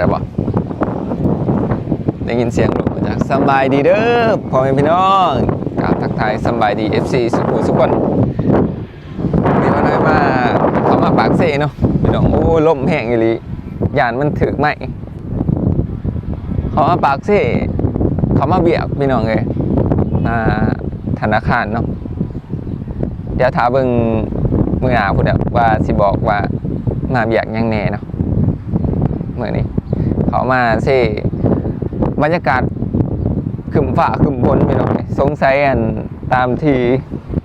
แล้วบ่ได้ยินเสียงลูกมาจากสบายดีเด้อพ่อแม่พี่น้องกราบทักทายสบายดี FC สุขุมสุขคนเดี๋ยวได้มาเขามาปากเซเนาะพี่น้องโอ้ลมแห้งอีหลียานมันถึกไหมเขามาปากเซเขามาเบียกพี่น้องเลยมาธนาคารเนาะเดี๋ยวถามเบิ่งมือหนาพูดว่าสิบอกว่ามาเบียกยังแน่เนาะเมื่อนี้ เขามาเซบรรยากาศขึ้นฝ่าขึ้นบนพี่น้องสงสัยอันตามที่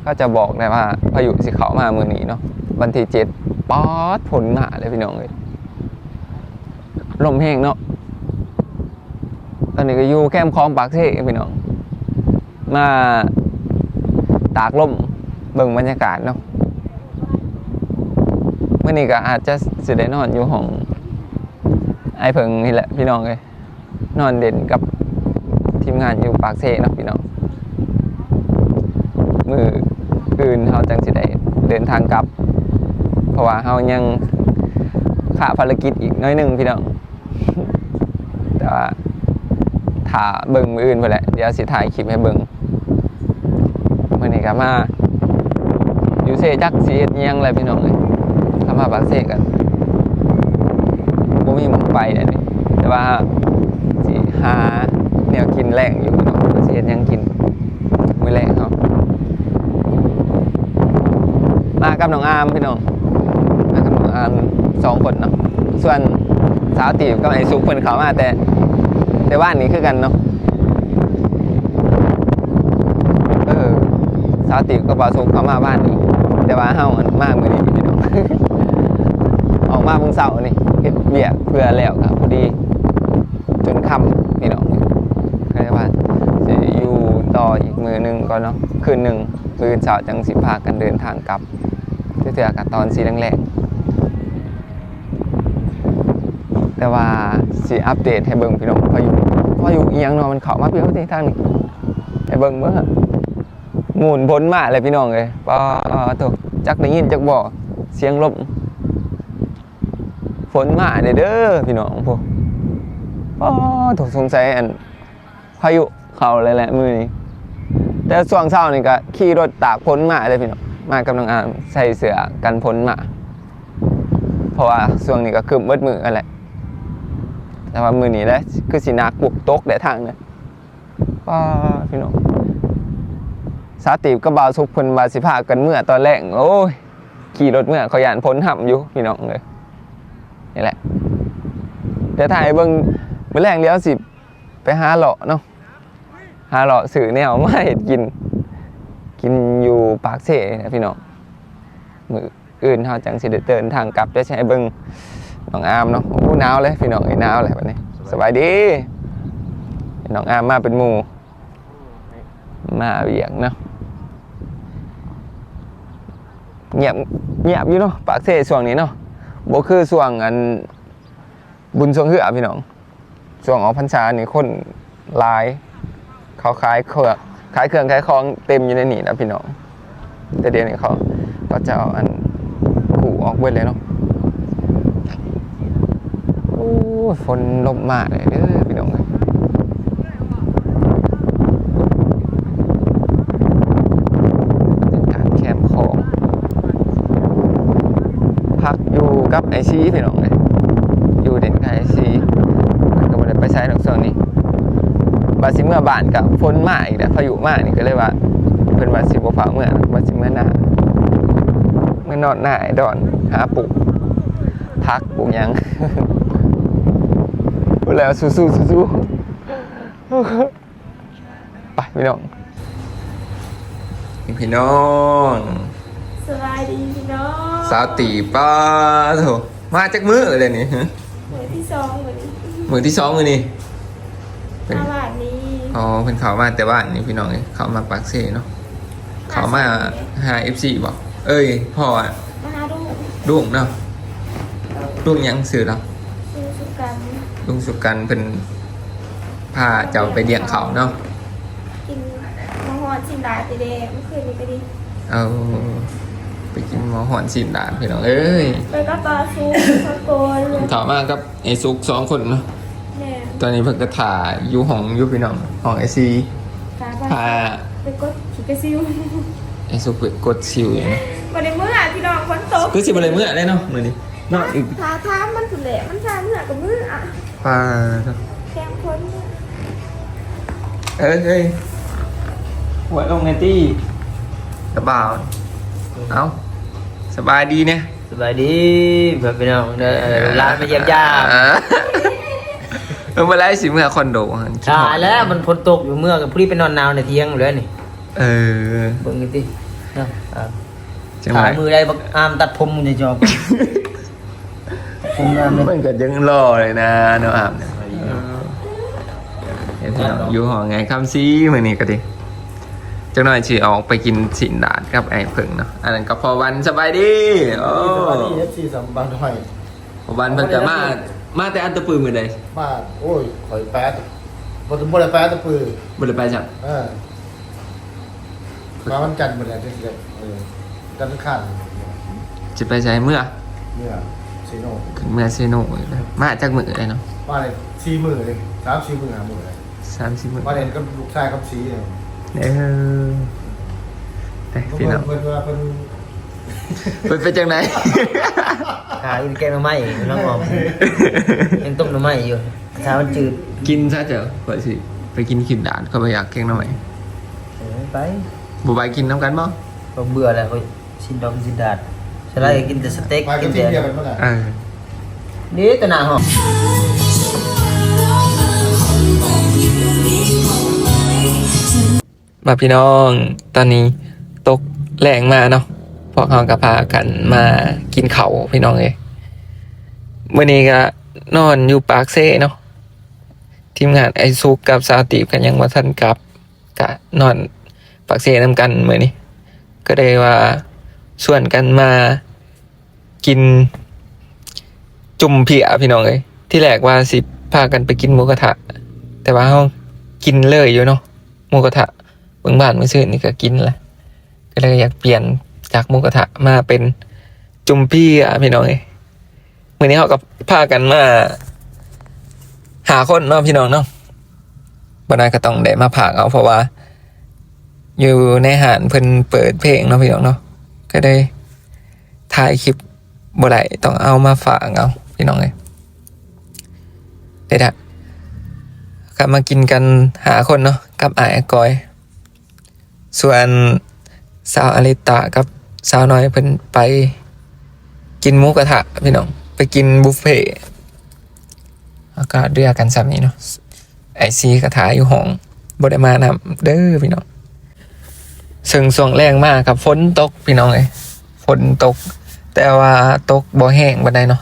ก็จะบอกได้ว่าพายุสิเขามาเมื่อนี้เนาะวันที่เจ็ดป๊อดผลหนาเลยพี่น้องเลยลมแห้งเนาะตอนนี้ก็อยู่แคมคลองปากเซ่พี่น้อง มาตากลมเบิ่งบรรยากาศเนาะเมื่อนี้ก็อาจจะสิได้นอนอยู่ห้อง ไอ้เพิงนี่แหละพี่น้องเลยนอนเด่นกับทีมงานอยู่ปากเซ่เนาะพี่น้องมืออื่นเขาจังสิได้เดินทางกลับ เพราะว่าเขายังขาภารกิจอีกน้อยหนึ่งพี่น้องแต่ว่าถ่าเบิ่งมืออื่นไปแหละเดี๋ยวสิถ่ายคลิปให้เบิ่งมื่อนี้ก็มาอยู่เซจักสีเฮ็ดยังอะไรพี่น้องเลยเข้ามาปากเซ่กัน มีมองไปอันนี้แต่ว่าสิหาแนวกินแรงอยู่เนาะสิเฮ็ดหยังกินมือแรงเนาะมากับน้องอามพี่น้องมากับน้องอามสองคนเนาะส่วนสาวตีบกับไอ้ซุกเพิ่นเขามาแต่ แต่บ้านี้คือกันเนาะเออสาวตีบกับบาซุกเข้ามาบ้านนี้แต่ว่าเฮาอันมามื้อนี้พี่น้องออกมาเพิ่งเสาร์นี่ เฮ็ดเบียกเพื่อแล้วครับพอดี จนค่ำพี่น้องก็เลยว่าจะอยู่ต่ออีกมือหนึ่งก่อนเนาะคืนหนึ่งคืนเสาจังสิพากันเดินทางกลับเทื่อกับตอนสีแรงๆแต่ว่าสิอัปเดตให้เบิ่งพี่น้องพายุพายุอียังนาะมันเขามาเพียงที่ทางนี้ให้เบิ่งเบิ่งอะหมุนพ้นมาเลยพี่น้องเลยป้าโตจักได้ยินจักบ่เสียงลม ฝนมาเด้อพี่น้องพวกอ๋อถูกสงสัยอันพายุเข้าเลยแหละมือนี้แต่ช่วงเช้านี่ก็ขี่รถตากฝนมาเลยพี่น้องมากับน้องามใส่เสื้อกันฝนมาเพราะว่าช่วงนี้ก็คือมเบิดมือกันแหละแต่ว่ามือนี้แหล้วคือสินักบุกตกแต่ทางเนี่ยป้าพี่น้องสาติบกับาวสุกพนว่าสิพากันเมื่อตอนแรกโอ้ยขี่รถเมื่อขยานพ้นห่ำอยู่พี่น้องเลย นี่แหละ เดี๋ยวถ่ายเบิ่งมื้อแรงเดี๋ยวสิไปหาเลาะเนาะหาเลาะสื่อแนวมาเห็ดกิน กินอยู่ปากเซ่นะพี่น้องมืออื่นเฮาจังสิได้เดินทางกลับได้ใช้เบิ่งน้องอามเนาะโอ้หนาวเลยพี่น้องไอ้หนาวเลยบัดนี้สบายดีน้องอามมาเป็นหมู่มาเวียงเนาะเงียบเงียบอยู่เนาะปากเซ่ช่วงนี้เนาะ บ่คือส่วงอันบุญสวงคือพี่น้องส่วงออกพรรษานี่คนหลาย เขาขายเครื่องขายเครื่องขายของเต็มอยู่ในนี่นะพี่น้อง แต่เดี๋ยวนี้เขาก็จะเอาอันกูออกเว้นเลยเนาะโอ้ฝนลมมากเลยเด้อพี่น้องเอ้ยบรรยากาศแคมป์ของ พั กับไอซีพี่น้องเลยอยู่เด่นกับไอซีก็ไม่ได้ไปใช้ดอกส่วนนี้บาสิเมื่อบานกับฝนมาอีกแล้วพายุมานี่ก็เลยว่าเพิ่นว่าสิบ่ฟ้าเมื่อบาสิเมื่อหน้าเมื่อนอนหน้าไอ้ดอนหาปลูกพักปลูกยังพูดแล้วสู้ๆสู้ๆไปพี่น้องพี่น้อง สบายดีพี่น้องสาวตีป้าโถมาจากมือเลยนี่ฮะมือที่สองเหมือนมือที่สองมือนี่เป็นตลาดนี้อ๋อเป็นเขามาแต่บ้านนี่พี่น้องเอ้ยเขามาปากเซ่เนาะเขามาหาเอฟซีบอกเอ้ยพ่ออะมาหาลูกลุงเนาะลุงยังสื่อเราซื้อสุกันลุงสุกันเป็นพาเจ้าไปเลี้ยงเขาเนาะกินมะฮอดชิมดาตีแดงเมื่อคืนนี้ก็ดีเอา ไปกินหมอหอนสินดานพี่น้องเอ้ยไปกับปลาซูตะโกนเลยถามมากับไอ้ซุกสองคนเนาะแม่ตอนนี้เพิ่งกระถ่ายอยู่ห้องอยู่พี่น้องห้องไอซีตาพาไปกดขี่กระซิวไอ้ซุกไปกดซิวอยู่นะวันนี้เมื่อพี่น้องฝนตกคือสิบอะไรเมื่อได้เนาะมือนี้นอกอีกทาท้ามันสุดแหละมันทาเมื่อกับมืออะปลาแกมคนเนี่ยเอ้ยเอ้ยหัวลงในตี้กระเป๋า เอาสบายดีเนี่ยสบายดีเพื่อนพี่น้องเด้อร้านมาเยี่ยมยามอ่เออมาไล่สิเมื่อคอนโดหั่นใช่แล้วมันฝนตกอยู่เมื่อกับพรี่ไปนอนนาวในเที่ยงอยู่แล้วนี่ เออเบิ่งนี่ติเนาะอ่าจังขาไรมือได้บักอามตัดผมในจอบผมงามเลยมันก็ยังรอเลยนะเนาะอาบเนี่ยเออเห็นพี่น้องอยู่ห้องไงคำซีมือนี้ก็ดิ จังหน่อยฉีออกไปกินสินดาดกับไอ้เพิ่งเนาะอันนั้นก็พอวันสบายดีโอ้เอฟซีสัมบันหอยพอวันเพิ่งจะมามาแต่อันตะปืนมือใดมาโอ้ยหอยแป๊ดบนบนแป๊ดตะปือบริไปจับเออมาวันจันทร์หมดแล้วที่เด็กเออจันทร์ขันจะไปใช้เมื่อเนี่ยซีโน่ถึงเมื่อเซโนอีกแล้วมาจากมือเลยเนาะมาเลยสี่หมื่นเลยสามสี่หมื่นหาหมื่นเลยสามสิบมือมาเรียนกับลูกชายกับสีเนี่ย เออแต่พี่น้องเพิ่นว่าเพิ่นเป็นเป็นจังไหนขาอีแกงหน่อไม้น้องออมยังต้มหน่อไม้อยู่ถ้ามันจืดกินซะเจอะเปิดสิไปกินขิมดาดเขาไปอยากเก่งหน่อยเออไปบุบายกินน้ำกันบ่ก็เบื่อแล้วเฮ้ยชินดองชินดาดสไลด์กินแต่สเต็กมากิกันนที่แต่เดียวกันเมื่อไหร่เออนี่ตัวหน้าห้อง มาพี่น้องตอนนี้ตกแรงมาเนาะพวกเขาก็พากันมากินเขาพี่น้องเอยเมื่อนี้ก็นอนอยู่ปากเซ่เนาะทีมงานไอซุกกับซาตีบกันยังว่าท่านกลับกะนอนปากเซ่นำกันเมื่อนี้ก็เลยว่าส่วนกันมากิน จุ่มเพียพี่น้องเอ้ยที่แรกว่าสิพากันไปกินหมูกระทะ แต่ว่าเขากินเลยอยู่เนาะหมูกระทะ เบิ่งบ้านมื้อซื่อนี่ก็กินแหละก็เลยอยากเปลี่ยนจากหมูกระทะมาเป็นจุ่มพียพี่น้องเอ้ยมื้อนี้เขาก็พากันมา หาคนเนาะพี่น้องเนาะบ่ได้ก็ต้องได้มาผากเอาเพราะว่า อยู่ในหานเพิ่นเปิดเพลงเนาะพี่น้องเนาะก็ได้ถ่ายคลิปบ่ได้ต้องเอามาฝากเอาพี่น้องเอ้ยได้ดะกลับมากินกันหาคนเนาะกับอายอากอย ส่วนสาวอลิตากับสาวน้อยเพิ่นไปกินหมูกระทะพี่น้องไปกินบุฟเฟ่แล้วก็เรียกกันซ้ำนี้เนาะไอซีกระถาอยู่ห้องบ่ได้มานำเด้อพี่น้องซึ่งส่วงแรงมากครับฝนตกพี่น้องเลยฝนตก แต่ว่าตกบ่แห้งบันไดเนาะ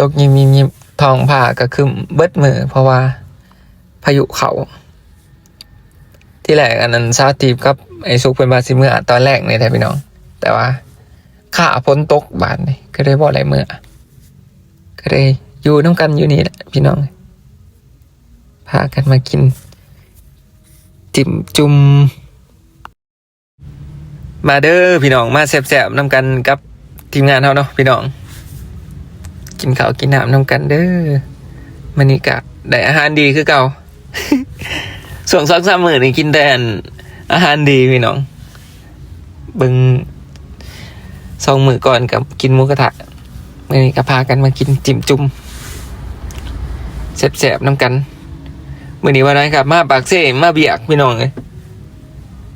ตกยิมยิมยิมทองผ่าก็คือเบิดมือเพราะว่าพายุเขา ที่แรกอันนั้นซาตีบกับไอ้ซุกเป็นบาซิเมื่อตอนแรกเนี่ยแท้พี่น้อง แต่ว่าข้าฝนตกบานนี่ก็ได้บ่อะไรเมื่อก็ได้อยู่น้ำกันอยู่นี่แหละพี่น้องพากันมากิน จิ่มจุ่มมาเด้อพี่น้องมาแซ่บๆน้ำกันกับทีมงานเขาเนาะพี่น้อง กินข้าวกินน้ำน้ำกันเด้อมันนี่กะได้อาหารดีคือเก่า ส่วนสองสามมื้อนี่กินแต่อันอาหารดีพี่น้องบิ่งสองมือก่อนกับกินหมูกระทะเมื่อนี้ก็พากันมากินจิ้มจุ่มแซ่บๆน้ำกันเมื่อนี้วันนั้นครับ มาปากเซ่มาเบียกพี่น้องเลย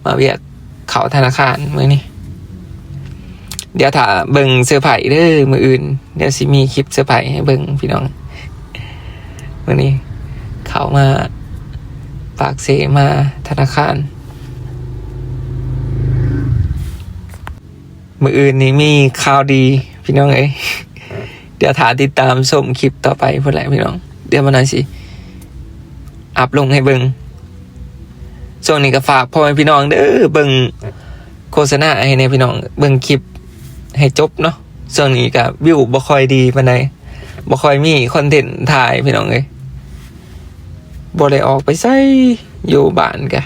มาเบียกเขาธนาคารเมื่อนี้เดี๋ยวถ้าเบิ่งเสื้อไผ่เด้อมืออื่น เดี๋ยวสิมีคลิปเสื้อไผ่ให้เบิ่งพี่น้องเมื่อนี้เขามา ปากเสมาธนาคาร มืออื่นนี้มีข่าวดี พี่น้องเอ้ยเดี๋ยวถาติดตามชมคลิปต่อไปพูดแหละพี่น้อง เดี๋ยวมาหน่อยสิอัพลงให้เบิงช่วงนี้ก็ฝากพ่อแม่พี่น้องเด้อเบิงโฆษณาให้ในพี่น้อง เบิงคลิปให้จบเนาะช่วงนี้ก็วิวบ่ค่อยดีปานใดบ่ค่อยมีคอนเทนต์ถ่ายพี่น้องเอ้ย บ่ได้ออกไปไสอยู่บ้านกะ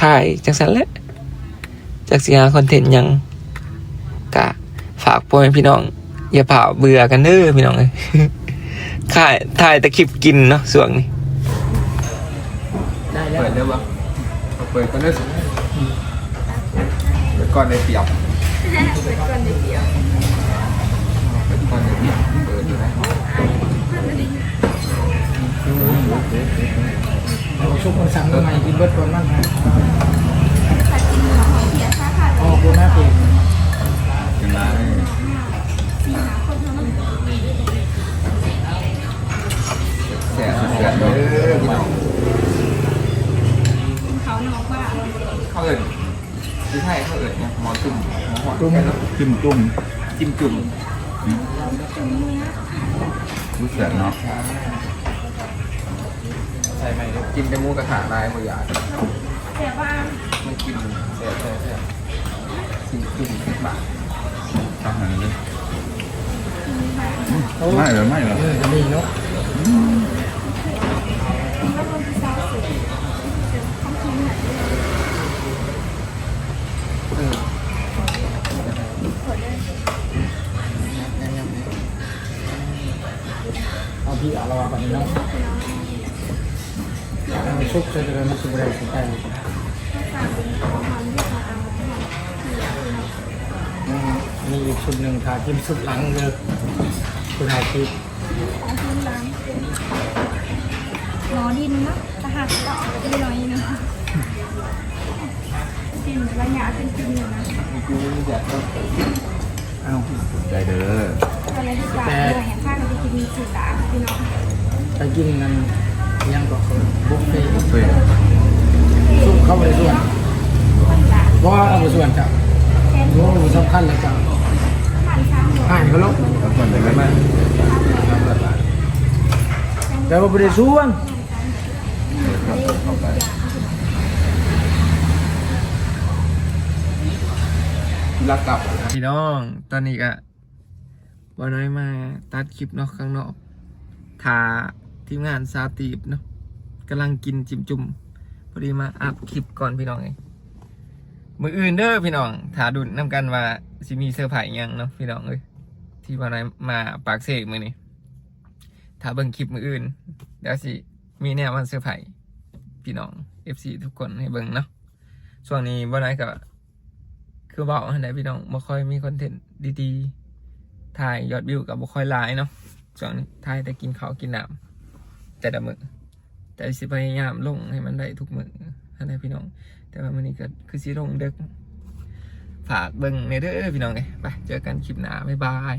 ถ่ายจังซั่นแหละจักสิหาคอนเทนต์ยังกะฝากพ่อแม่พี่น้อง อย่าเผาเบื่อกันเด้อพี่น้องเอ้ยถ่ายถ่ายแต่คลิปกินเนาะส่วงนี้ได้แล้วเปิดได้ปะเปิดก่อนได้สิเปิดก่อนได้เปียบเปิดก่อนในเดียวเปิดก่อนได้เปียบเปิดอยู่นะ เราชุบมันสั่งมาใหม่กินเบิดก่อนมั่งฮะถ้ากินหอมเสียค่าขาดอ๋อโบน่าเองกันเลยสี่หาคนเท่านั้นแสบสุดแสบเลยพี่น้องเขาน้องว่าเขาเอิญที่ไทยเขาเอิญเนี่ยหมอจุ่มหมอหอดตุ้มจุ่มจุ่มจิ้มจุ่มรู้สึกเนาะ ใช่ไหมกินแต่หมูกระถางลายเขาอยากแต่ว่าไม่กินแซ่บแซ่บแซ่บจิ้มจุ่มขึ้นมาอาหารเลยไม่เหรอไม่เหรอเออจะมีเนาะถ้าคนที่เศร้าสุดต้องกินไหนเอาพี่เอาละวะปันนี้เนาะ เอาชุบใส่เลยมันสุกได้สุกได้มีอีกชุดหนึ่งค่ะจิ้มสุดหลังเลยคุณหายคิดของพื้นร้านเป็นอดินนะทหารก็ออกไปหน้อยนึงดินระยะเป็นดินอยู่นะเอาใจเด้อตอนแรกที่จ่ายเห็นข้างมันจะกินสีตาพี่น้องไปกินนั่น ยังก็บุฟเฟ่ต์เพื่ซุปเข้าไปส่วนเพราะว่าเอาไปส่วนจ้ะแค่โอ้โหสำคัญเลยจ้ะพันสามร้อยอ่านเขาลบแล้วคนเป็นไหมแต่ว่าบริส่วนรักกลับพี่น้องตอนนี้ก็บอน้อยมาตัดคลิปนาะข้างนอกทา ทีมงานซาตีบเนาะกำลังกินจิ้มจุ่มพอดีมาอัพคลิปก่อนพี่น้องไงมืออื่นเด้อพี่น้องถาดุนนำกันว่าสิมีเซอร์ไพรส์หยังเนาะพี่น้องเอ้ยที่บอน้อยมาปากเสกมือนี้ถ้าเบิ่งคลิปมืออื่นเดี๋ยวสิมีแนวมันเซอร์ไพรส์พี่น้อง FC ทุกคนให้เบิ่งเนาะช่วงนี้บอน้อยก็คือบอกว่าไหนพี่น้องบ่ค่อยมีคอนเทนต์ดีๆถ่ายยอดวิวกับบ่ค่อยหลายเนาะช่วงนี้ถ่ายแต่กินข้าวกินน้ำ แต่ละมือแต่สิพยายามลงให้มันได้ทุกมือให้ได้พี่น้อง แต่ว่ามันนี้ก็คือสิลงเด็กฝากเบิ่งในเด้อพี่น้องเอ้ยไปเจอกันคลิปหน้าบ๊ายบาย